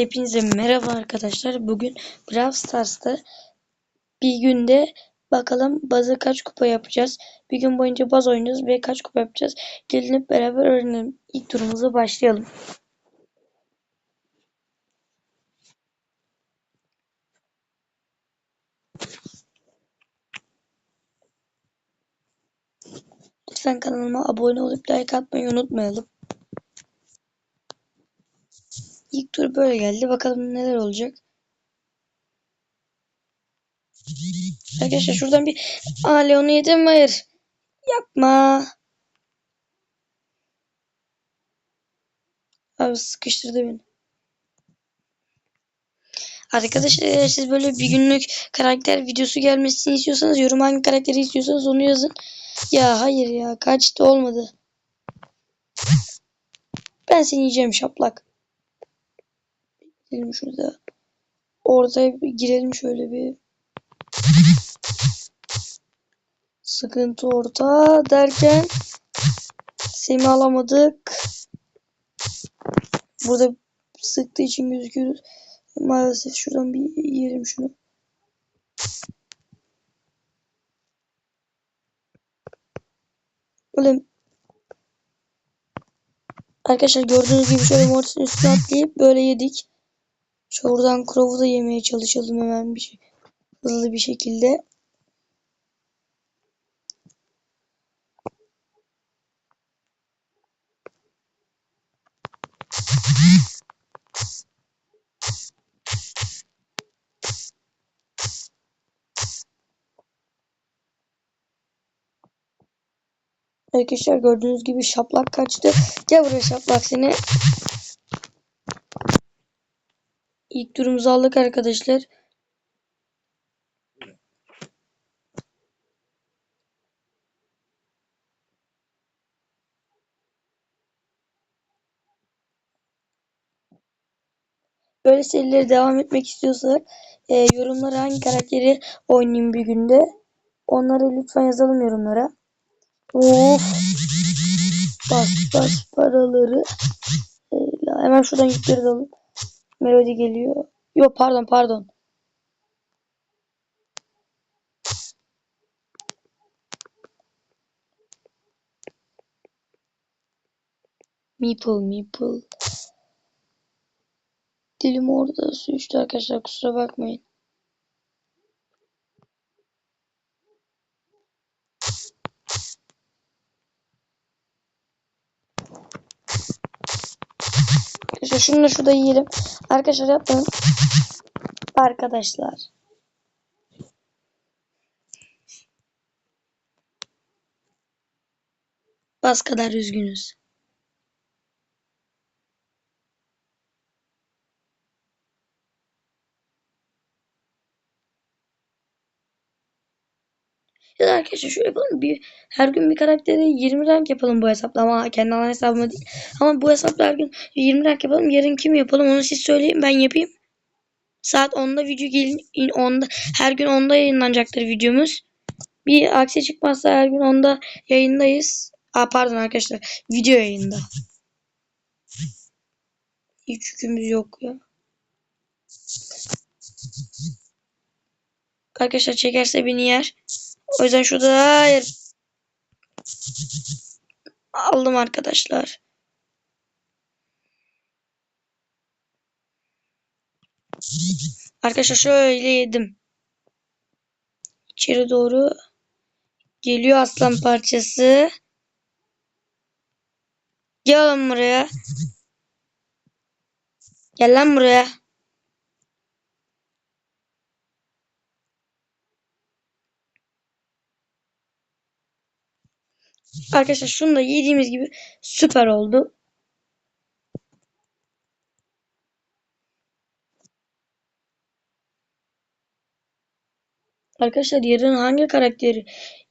Hepinize merhaba arkadaşlar. Bugün Brawl Stars'ta bir günde bakalım bazı kaç kupa yapacağız. Bir gün boyunca baz oynayacağız ve kaç kupa yapacağız. Gelin hep beraber öğrenelim. İlk turumuza başlayalım. Lütfen kanalıma abone olup like atmayı unutmayalım. İlk tur böyle geldi. Bakalım neler olacak. Arkadaşlar şuradan bir... Aa Leon'u yedim? Hayır. Yapma. Abi sıkıştırdı beni. Arkadaşlar siz böyle bir günlük karakter videosu gelmesini istiyorsanız yorum hangi karakteri istiyorsanız onu yazın. Ya hayır ya kaçtı olmadı. Ben seni yiyeceğim şaplak. Gidelim şurada. Bir girelim şöyle bir. Sıkıntı orta derken Sem'i alamadık. Burada sıktığı için gözüküyor. Maalesef şuradan bir yiyelim şunu. Böyle Arkadaşlar gördüğünüz gibi şöyle mortisin üstüne atlayıp böyle yedik. Şuradan Crow'u da yemeye çalışalım hemen bir şey. Hızlı bir şekilde. Arkadaşlar gördüğünüz gibi şaplak kaçtı. Gel buraya şaplak seni. İlk turumuzu aldık arkadaşlar. Böyle serileri devam etmek istiyorsak e, yorumlara hangi karakteri oynayayım bir günde. Onları lütfen yazalım yorumlara. Of. Bas bas paraları. Hemen şuradan yükleri alalım. Melodi geliyor. Yok pardon pardon. Meeple meeple. Dilim orada sürçtü arkadaşlar kusura bakmayın. Arkadaşlar şunu da şurada yiyelim. Arkadaşlar yapmayın. Arkadaşlar. Bas kadar üzgünüz. Ya da arkadaşlar şöyle yapalım. Bir, her gün bir karakteri 20 rank yapalım bu hesapla ama kendi alan hesabıma değil. Ama bu hesapla her gün 20 rank yapalım. Yarın kim yapalım onu siz söyleyin ben yapayım. Saat 10'da video gelin 10'da her gün 10'da yayınlanacaktır videomuz. Bir aksi çıkmazsa her gün 10'da yayındayız. Aa pardon arkadaşlar video yayında. Hiç yükümüz yok ya. Arkadaşlar çekerse beni yer. O yüzden şurada hayır. Aldım arkadaşlar. Arkadaşlar şöyle yedim. İçeri doğru geliyor aslan parçası. Gel lan buraya. Gel lan buraya. Arkadaşlar şunu da yediğimiz gibi süper oldu. Arkadaşlar yarın hangi karakteri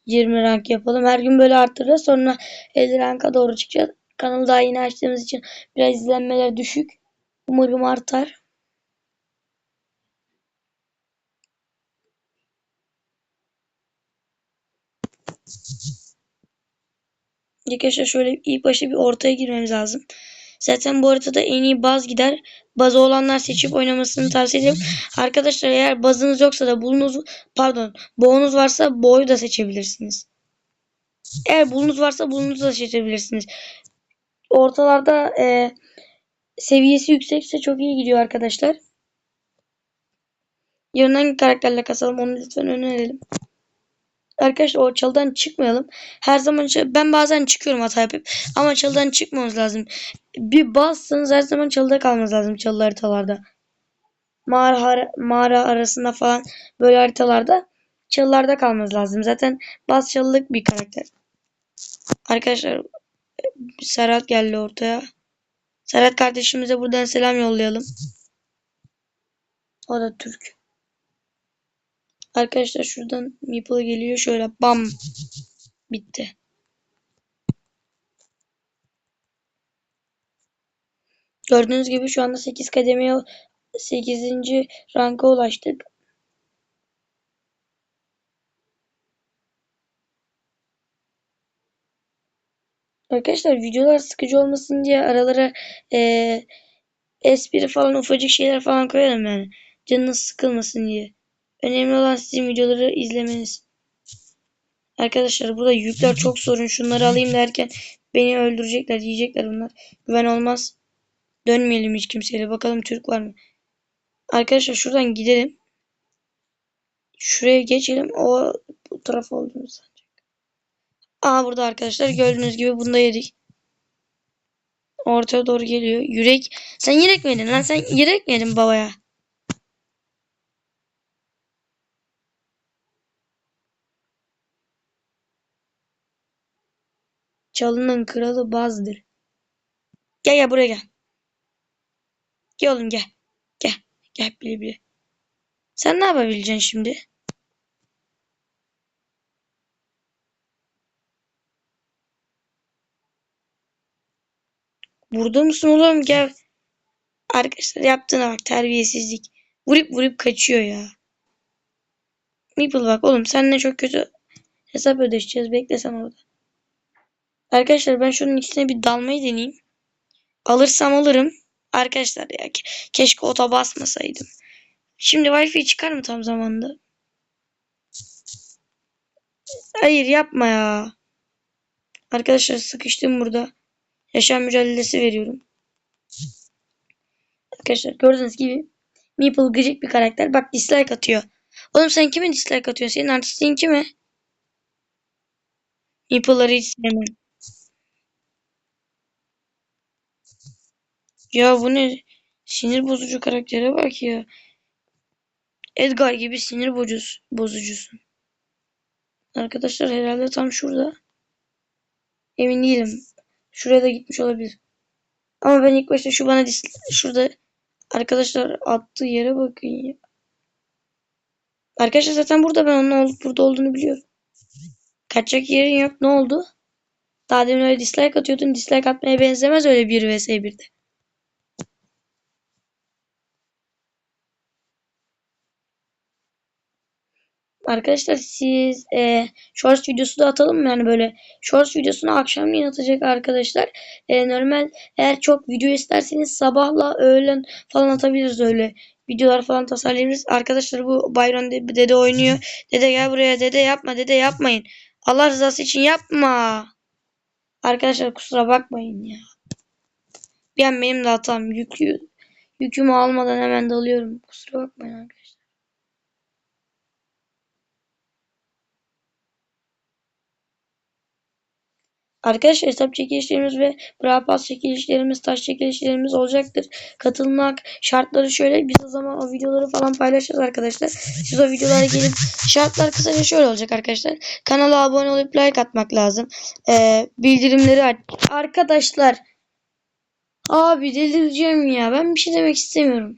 20 rank yapalım? Her gün böyle arttıracağız. Sonra 50 ranka doğru çıkacağız. Kanalı daha yeni açtığımız için biraz izlenmeler düşük. Umarım artar. Arkadaşlar şöyle ilk başta bir ortaya girmemiz lazım. Zaten bu haritada en iyi baz gider. Bazı olanlar seçip oynamasını tavsiye ederim. Arkadaşlar eğer bazınız yoksa da bulunuz pardon boğunuz varsa boğu da seçebilirsiniz. Eğer bulunuz varsa bulunuzu da seçebilirsiniz. Ortalarda e, seviyesi yüksekse çok iyi gidiyor arkadaşlar. Yarın hangi karakterle kasalım onu lütfen önerelim. Arkadaşlar o çalıdan çıkmayalım. Her zaman ben bazen çıkıyorum hata yapıp ama çalıdan çıkmamız lazım. Bir bassanız her zaman çalıda kalmanız lazım çalı haritalarda. Mağara, mağara arasında falan böyle haritalarda çalılarda kalmanız lazım. Zaten bas çalılık bir karakter. Arkadaşlar Serhat geldi ortaya. Serhat kardeşimize buradan selam yollayalım. O da Türk. Arkadaşlar şuradan Meeple geliyor. Şöyle bam. Bitti. Gördüğünüz gibi şu anda 8 kademeye 8. ranka ulaştık. Arkadaşlar videolar sıkıcı olmasın diye aralara e, espri falan ufacık şeyler falan koyalım yani. Canınız sıkılmasın diye. Önemli olan sizin videoları izlemeniz. Arkadaşlar burada yükler çok sorun. Şunları alayım derken beni öldürecekler, yiyecekler bunlar. Güven olmaz. Dönmeyelim hiç kimseyle. Bakalım Türk var mı? Arkadaşlar şuradan gidelim. Şuraya geçelim. O bu taraf olduğunu sanacak. Aa burada arkadaşlar gördüğünüz gibi bunu da yedik. Ortaya doğru geliyor. Yürek. Sen yürek mi yedin lan? Sen yürek mi yedin babaya? Çalının kralı bazdır. Gel gel buraya gel. Gel oğlum gel. Gel. Gel bile bile. Sen ne yapabileceksin şimdi? Burada mısın oğlum? Gel. Arkadaşlar yaptığına bak terbiyesizlik. Vurup vurup kaçıyor ya. Meeple bak oğlum seninle çok kötü hesap ödeşeceğiz. Bekle sen orada. Arkadaşlar ben şunun içine bir dalmayı deneyeyim. Alırsam alırım. Arkadaşlar ya keşke ota basmasaydım. Şimdi Wi-Fi çıkar mı tam zamanda? Hayır yapma ya. Arkadaşlar sıkıştım burada. Yaşam mücadelesi veriyorum. Arkadaşlar gördüğünüz gibi Meeple gıcık bir karakter. Bak dislike atıyor. Oğlum sen kime dislike atıyorsun? Senin artistin kime? Meeple'ları hiç sevmem. Ya bu ne? Sinir bozucu karaktere bak ya. Edgar gibi sinir bozucusun. Arkadaşlar herhalde tam şurada. Emin değilim. Şuraya da gitmiş olabilir. Ama ben ilk başta şu bana şurada arkadaşlar attığı yere bakın ya. Arkadaşlar zaten burada ben onun olup burada olduğunu biliyorum. Kaçacak yerin yok. Ne oldu? Daha demin öyle dislike atıyordun. Dislike atmaya benzemez öyle bir vs 1'de. Arkadaşlar siz e, shorts videosu da atalım mı? Yani böyle shorts videosunu akşamleyin atacak arkadaşlar. E, normal eğer çok video isterseniz sabahla öğlen falan atabiliriz öyle. Videolar falan tasarlayabiliriz. Arkadaşlar bu Byron dede oynuyor. Dede gel buraya. Dede yapma. Dede yapmayın. Allah rızası için yapma. Arkadaşlar kusura bakmayın ya. Bir an benim de hatam. Yükü, yükümü almadan hemen dalıyorum. Kusura bakmayın arkadaşlar. Arkadaşlar hesap çekilişlerimiz ve Brawl çekilişlerimiz, taş çekilişlerimiz olacaktır. Katılmak şartları şöyle. Biz o zaman o videoları falan paylaşacağız arkadaşlar. Siz o videolara gelip şartlar kısaca şöyle olacak arkadaşlar. Kanala abone olup like atmak lazım. Ee, bildirimleri aç. Arkadaşlar abi delireceğim ya. Ben bir şey demek istemiyorum.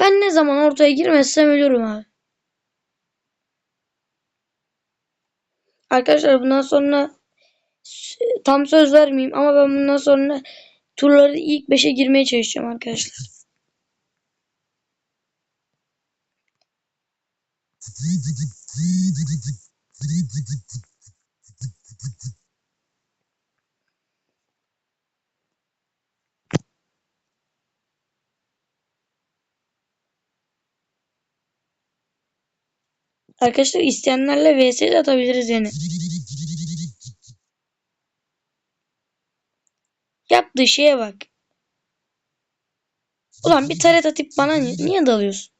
Ben ne zaman ortaya girmezsem ölürüm abi. Arkadaşlar bundan sonra tam söz vermeyeyim ama ben bundan sonra turları ilk 5'e girmeye çalışacağım arkadaşlar. Arkadaşlar isteyenlerle vs atabiliriz yani. Yaptığı şeye bak. Ulan bir taret atıp bana ni- niye dalıyorsun?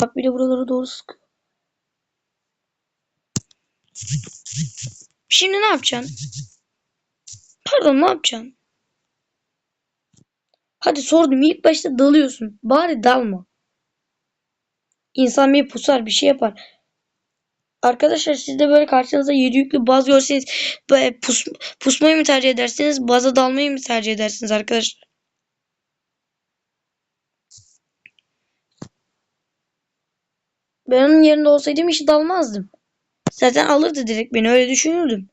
Bak bir de buralara doğru sık. Şimdi ne yapacaksın? Pardon ne yapacaksın? Hadi sordum ilk başta dalıyorsun. Bari dalma. İnsan bir pusar bir şey yapar. Arkadaşlar siz de böyle karşınıza yedi yüklü baz görseniz pus, pusmayı mı tercih edersiniz? Baza dalmayı mı tercih edersiniz arkadaşlar? Ben onun yerinde olsaydım hiç dalmazdım. Zaten alırdı direkt beni öyle düşünürdüm.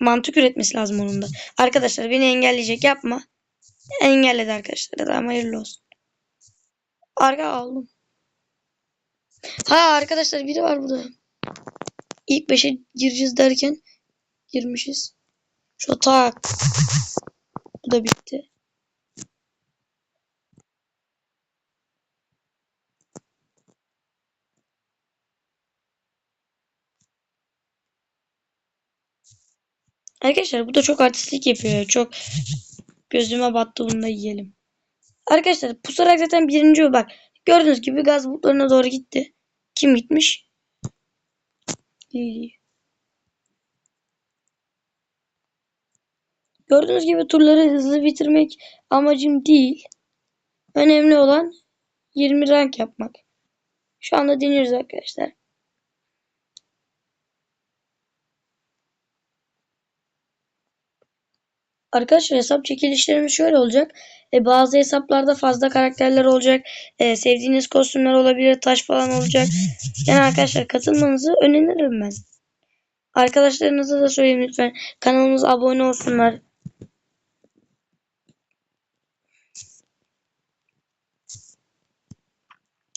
Mantık üretmesi lazım onun da. Arkadaşlar beni engelleyecek yapma. Engelledi arkadaşlar. Tamam hayırlı olsun. Arka aldım. Ha arkadaşlar biri var burada. İlk beşe gireceğiz derken girmişiz. Şu tak. Bu da bitti. Arkadaşlar bu da çok artistlik yapıyor. Çok gözüme battı bunu da yiyelim. Arkadaşlar pusarak zaten birinci o bak. Gördüğünüz gibi gaz bulutlarına doğru gitti. Kim gitmiş? Lili. Gördüğünüz gibi turları hızlı bitirmek amacım değil. Önemli olan 20 rank yapmak. Şu anda deniyoruz arkadaşlar. Arkadaşlar hesap çekilişlerimiz şöyle olacak. E, bazı hesaplarda fazla karakterler olacak. E, sevdiğiniz kostümler olabilir. Taş falan olacak. Yani arkadaşlar katılmanızı öneririm ben. Arkadaşlarınıza da söyleyin lütfen. Kanalımıza abone olsunlar.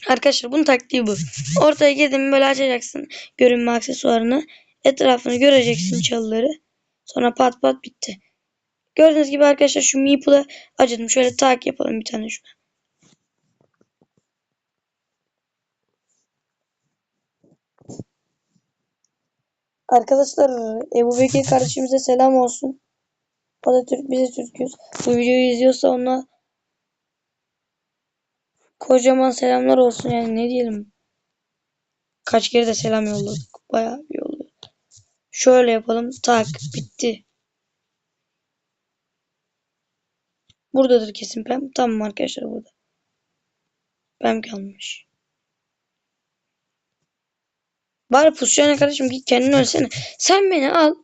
Arkadaşlar bunun taktiği bu. Ortaya girdin böyle açacaksın görünme aksesuarını. Etrafını göreceksin çalıları. Sonra pat pat bitti. Gördüğünüz gibi arkadaşlar şu Meeple'ı acıdım. Şöyle tak yapalım bir tane şuna. Arkadaşlar Ebu Bekir kardeşimize selam olsun. O da Türk, biz de Türk'üz. Bu videoyu izliyorsa ona kocaman selamlar olsun yani ne diyelim. Kaç kere de selam yolladık. Bayağı bir yolladık. Şöyle yapalım. Tak bitti. Buradadır kesin Pem. Tamam arkadaşlar burada. Pem kalmış. Bari pusyana kardeşim git kendin ölsene. Sen beni al.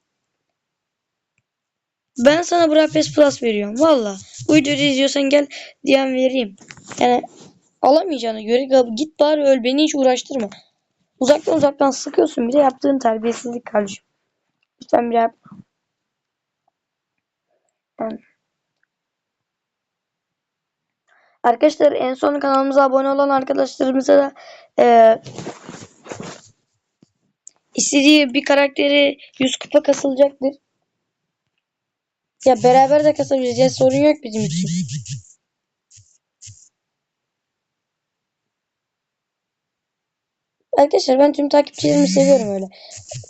Ben sana Brapes Plus veriyorum. Valla. Bu videoyu izliyorsan gel diyen vereyim. Yani alamayacağına göre git bari öl. Beni hiç uğraştırma. Uzaktan uzaktan sıkıyorsun. Bir de yaptığın terbiyesizlik kardeşim. Lütfen bir yapma. Yani. Arkadaşlar en son kanalımıza abone olan arkadaşlarımıza da e, istediği bir karakteri 100 kupa kasılacaktır. Ya beraber de kasabileceğiz. Sorun yok bizim için. Arkadaşlar ben tüm takipçilerimi seviyorum öyle.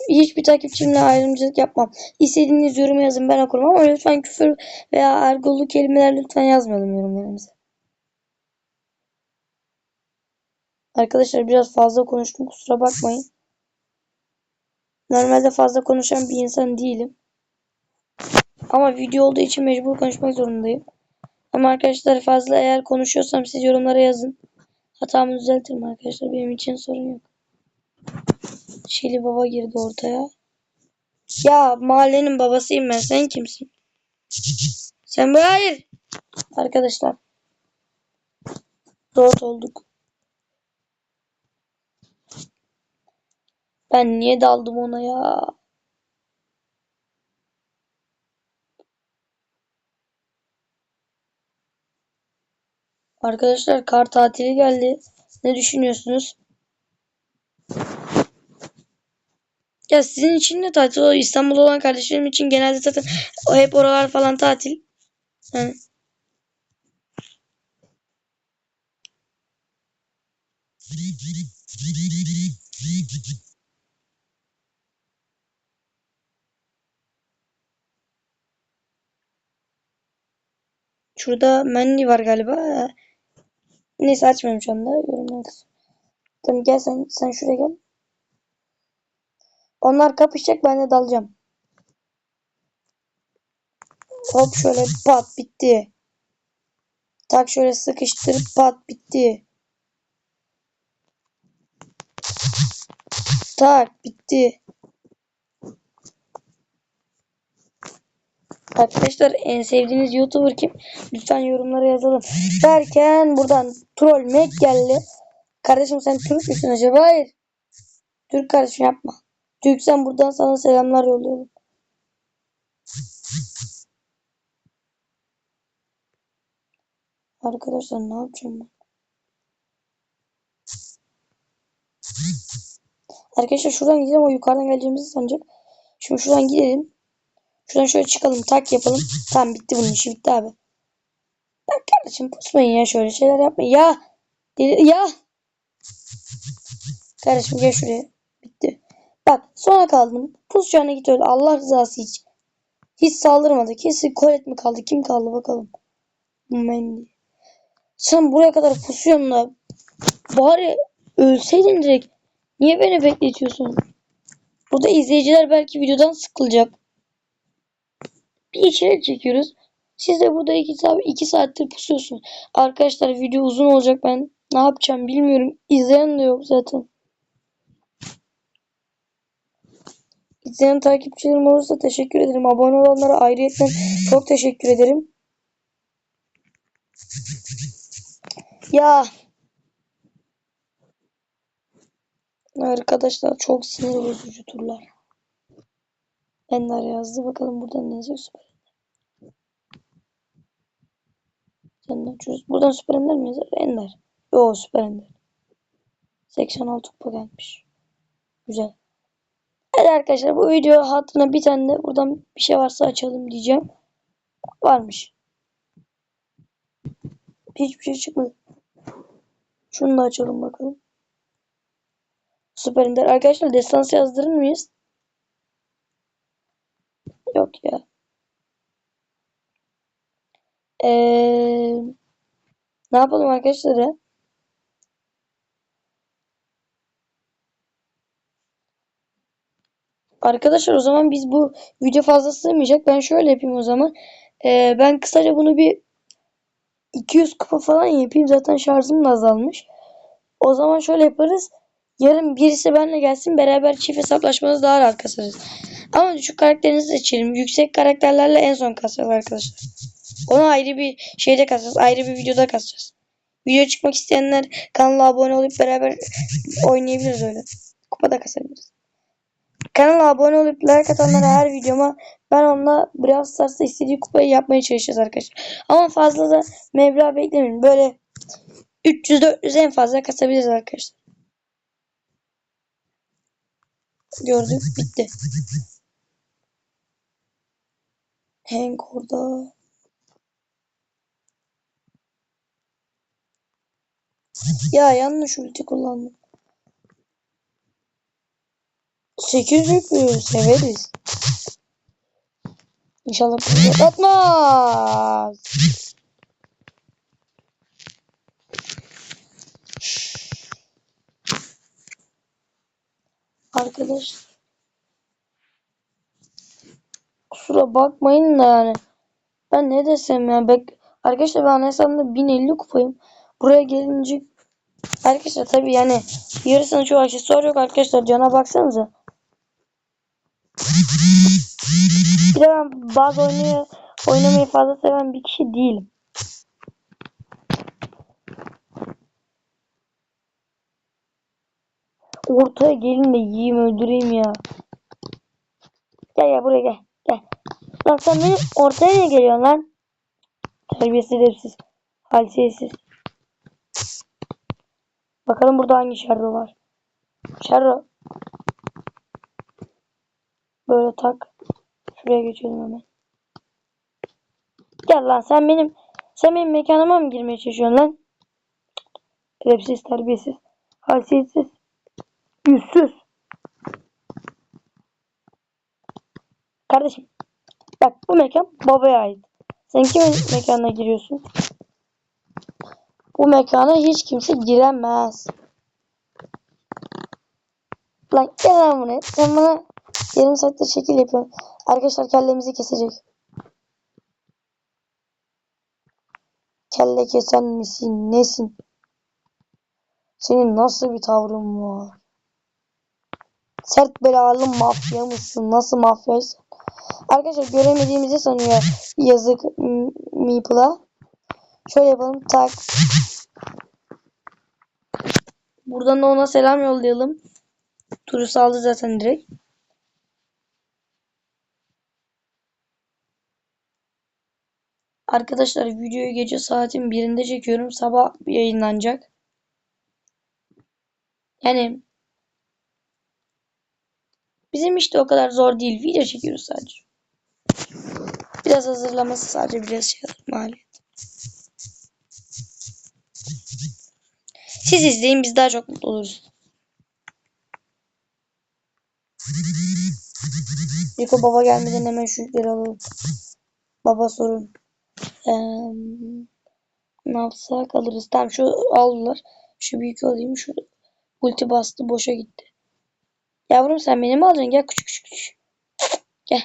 Hiçbir takipçimle ayrımcılık yapmam. İstediğiniz yorumu yazın ben okurum ama lütfen küfür veya argolu kelimeler lütfen yazmayalım yorumlarımıza. Arkadaşlar biraz fazla konuştum kusura bakmayın. Normalde fazla konuşan bir insan değilim. Ama video olduğu için mecbur konuşmak zorundayım. Ama arkadaşlar fazla eğer konuşuyorsam siz yorumlara yazın. Hatamı düzeltirim arkadaşlar. Benim için sorun yok. Şili baba girdi ortaya. Ya mahallenin babasıyım ben. Sen kimsin? Sen böyle hayır. Arkadaşlar. Dört olduk. Ben niye daldım ona ya? Arkadaşlar kar tatili geldi. Ne düşünüyorsunuz? Ya sizin için de tatil o İstanbul'da olan kardeşlerim için genelde zaten o hep oralar falan tatil. Yani Şurada Mandy var galiba. Neyse açmıyorum şu anda. Yorumlar. Tamam gel sen, sen şuraya gel. Onlar kapışacak ben de dalacağım. Hop şöyle pat bitti. Tak şöyle sıkıştırıp pat bitti. Tak bitti. Arkadaşlar en sevdiğiniz YouTuber kim? Lütfen yorumlara yazalım. Derken buradan troll Mac geldi. Kardeşim sen Türk müsün acaba? Hayır. Türk kardeşim yapma. Türksen buradan sana selamlar yolluyorum. Arkadaşlar ne yapacağım ben? Arkadaşlar şuradan gidelim o yukarıdan geleceğimizi sanacak. Şimdi şuradan gidelim. Şuradan şöyle çıkalım tak yapalım. Tamam bitti bunun işi bitti abi. Bak kardeşim pusmayın ya şöyle şeyler yapmayın. Ya. Deli, ya. Kardeşim gel şuraya. Bitti. Bak sona kaldım. Pusacağına git öyle. Allah rızası için. Hiç saldırmadı. Kesin Colette mi kaldı? Kim kaldı bakalım. Mandy. Sen buraya kadar pusuyorsun da bari ölseydin direkt. Niye beni bekletiyorsun? Burada izleyiciler belki videodan sıkılacak. Bir içerik çekiyoruz. Siz de burada iki, saat, iki saattir pusuyorsunuz. Arkadaşlar video uzun olacak ben ne yapacağım bilmiyorum. İzleyen de yok zaten. İzleyen takipçilerim olursa teşekkür ederim. Abone olanlara ayrıyetten çok teşekkür ederim. Ya Arkadaşlar çok sinir bozucu turlar. Ender yazdı. Bakalım buradan ne yazıyor süper. Sen ne açıyoruz? Buradan süper ender mi yazar? Ender. Yo süper ender. 86 kupa gelmiş. Güzel. Hadi arkadaşlar bu video hatırına bir tane de buradan bir şey varsa açalım diyeceğim. Varmış. Hiçbir şey çıkmadı. Şunu da açalım bakalım. Süper Ender. Arkadaşlar destansı yazdırır mıyız? Yok ya. Ee, ne yapalım arkadaşlar? Arkadaşlar o zaman biz bu video fazla sığmayacak. Ben şöyle yapayım o zaman. Ee, ben kısaca bunu bir 200 kupa falan yapayım. Zaten şarjım da azalmış. O zaman şöyle yaparız. Yarın birisi benimle gelsin. Beraber çift hesaplaşmanızı daha rahat kasarız. Ama düşük karakterinizi seçelim. Yüksek karakterlerle en son kasacağız arkadaşlar. Onu ayrı bir şeyde kasacağız. Ayrı bir videoda kasacağız. Video çıkmak isteyenler kanala abone olup beraber oynayabiliriz öyle. Kupada kasabiliriz. Kanala abone olup like atanlara her videoma ben onunla Brawl Stars'ta istediği kupayı yapmaya çalışacağız arkadaşlar. Ama fazla da meblağ beklemeyin. Böyle 300-400 en fazla kasabiliriz arkadaşlar. Gördük. Bitti. Hank orada. Ya yanlış ulti kullandım. 8 yüklü severiz. İnşallah bizi atmaz. Arkadaş kusura bakmayın da yani ben ne desem ya bek arkadaşlar ben hesabımda 1050 kupayım. Buraya gelince arkadaşlar tabi yani yarısının çoğu aksesuar yok arkadaşlar cana baksanıza. Bir de ben bazı oynuyor, oynamayı fazla seven bir kişi değilim. Ortaya gelin de yiyeyim öldüreyim ya. Gel gel buraya gel. Lan sen benim ortaya niye geliyorsun lan? Terbiyesiz edepsiz. Halsiyetsiz. Bakalım burada hangi şerro var. Şerro. Böyle tak. Şuraya geçelim hemen. Gel lan sen benim sen benim mekanıma mı girmeye çalışıyorsun lan? Edepsiz terbiyesiz. Haysiyetsiz. Yüzsüz. Kardeşim. Bak bu mekan babaya ait. Sen kimin mekanına giriyorsun? Bu mekana hiç kimse giremez. Lan gel lan buraya. Sen bana yarım saattir şekil yapıyorsun. Arkadaşlar kellemizi kesecek. Kelle kesen misin? Nesin? Senin nasıl bir tavrın var? Sert belalı mafya mısın? Nasıl mafyaysın? Arkadaşlar göremediğimizi sanıyor yazık Meeple'a. Şöyle yapalım. Tak. Buradan da ona selam yollayalım. Turu saldı zaten direkt. Arkadaşlar videoyu gece saatin birinde çekiyorum. Sabah yayınlanacak. Yani bizim işte o kadar zor değil. Video çekiyoruz sadece. Biraz hazırlaması sadece biraz şey maliyet. Siz izleyin biz daha çok mutlu oluruz. Rico baba gelmeden hemen şu yükleri alalım. Baba sorun. Eee, ne yapsak alırız. Tamam şu aldılar. Şu büyük alayım. Şu ulti bastı boşa gitti. Yavrum sen beni mi alacaksın? Gel küçük küçük küçük. Gel.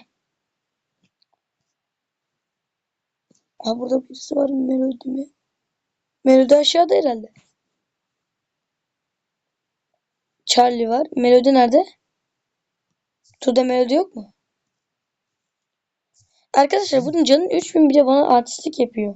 Ha burada birisi var mı? Melodi mi? Melodi aşağıda herhalde. Charlie var. Melodi nerede? Tuda Melodi yok mu? Arkadaşlar bunun canın 3000 bir de bana artistlik yapıyor.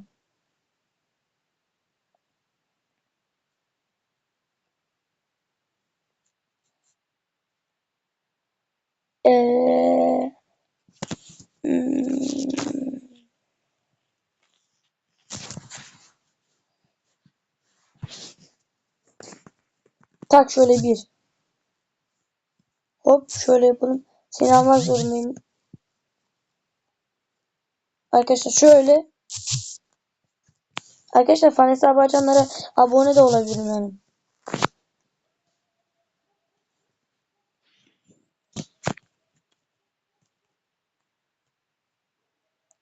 Tak şöyle bir. Hop şöyle yapalım. Seni almak zorundayım. Arkadaşlar şöyle. Arkadaşlar fan hesabı açanlara abone de olabilirim yani.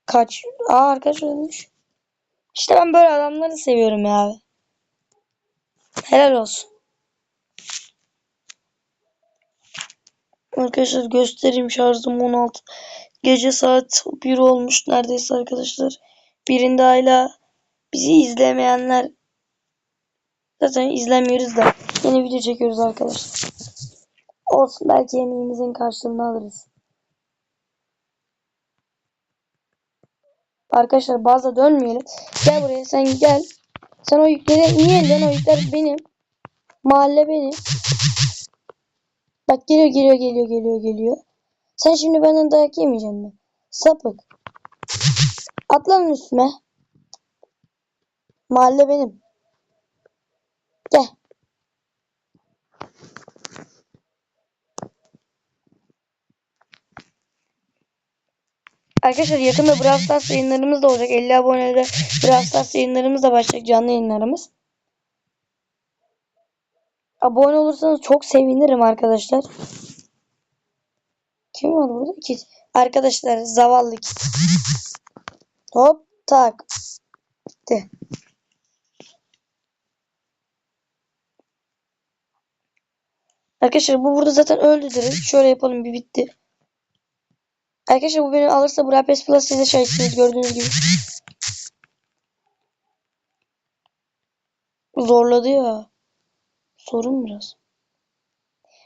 Kaç? Aa arkadaş ölmüş. İşte ben böyle adamları seviyorum ya. Helal olsun. Arkadaşlar göstereyim şarjım 16. Gece saat 1 olmuş neredeyse arkadaşlar. Birinde hala bizi izlemeyenler zaten izlemiyoruz da yeni video çekiyoruz arkadaşlar. Olsun belki yemeğimizin karşılığını alırız. Arkadaşlar bazı dönmeyelim. Gel buraya sen gel. Sen o yükleri niye elden o yükler benim. Mahalle benim. Bak geliyor geliyor geliyor geliyor geliyor. Sen şimdi benden dayak yemeyeceksin mi? Sapık. Atla lan üstüme. Mahalle benim. Gel. Arkadaşlar yakında Brawl Stars yayınlarımız da olacak. 50 abonede Brawl Stars yayınlarımız da başlayacak. Canlı yayınlarımız. Abone olursanız çok sevinirim arkadaşlar. Kim var burada? Ki arkadaşlar zavallı kit. Hop tak. De. Arkadaşlar bu burada zaten öldü direkt. Şöyle yapalım bir bitti. Arkadaşlar bu beni alırsa Brawl Pass Plus size şahitsiniz gördüğünüz gibi. Zorladı ya. Sorun biraz.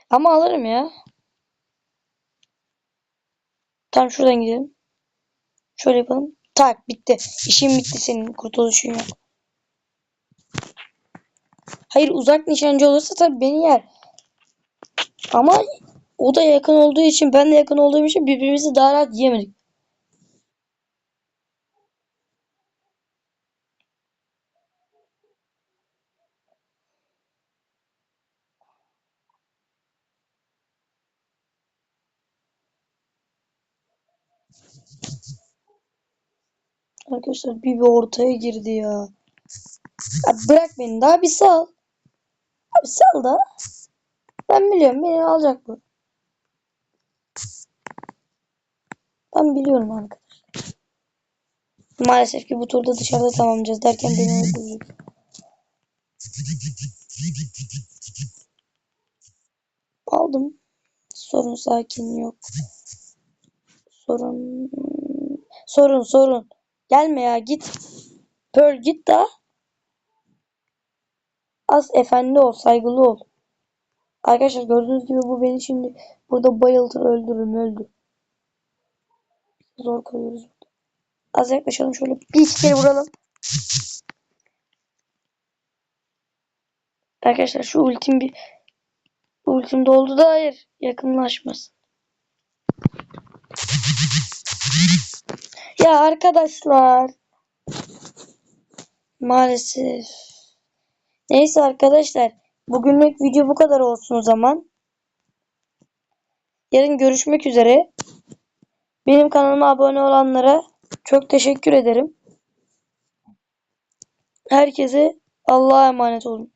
Ama alırım ya. Tamam şuradan gidelim. Şöyle yapalım. Tak bitti. İşin bitti senin. Kurtuluşun yok. Hayır uzak nişancı olursa tabii beni yer. Ama o da yakın olduğu için ben de yakın olduğum için birbirimizi daha rahat yiyemedik. Arkadaşlar bir bir ortaya girdi ya. ya bırak beni daha bir sal. Abi sal da. Ben biliyorum beni alacak bu. Ben biliyorum arkadaşlar. Maalesef ki bu turda dışarıda tamamlayacağız derken beni öldürecek. Aldım. Sorun sakin yok. Sorun. Sorun sorun. Gelme ya git. Pearl git da. Az efendi ol, saygılı ol. Arkadaşlar gördüğünüz gibi bu beni şimdi burada bayıltır, öldürür, öldür. Zor koyuyoruz. Az yaklaşalım şöyle bir iki kere vuralım. Arkadaşlar şu ultim bir ultim doldu da hayır yakınlaşmasın. Ya arkadaşlar maalesef. Neyse arkadaşlar bugünlük video bu kadar olsun o zaman. Yarın görüşmek üzere. Benim kanalıma abone olanlara çok teşekkür ederim. Herkese Allah'a emanet olun.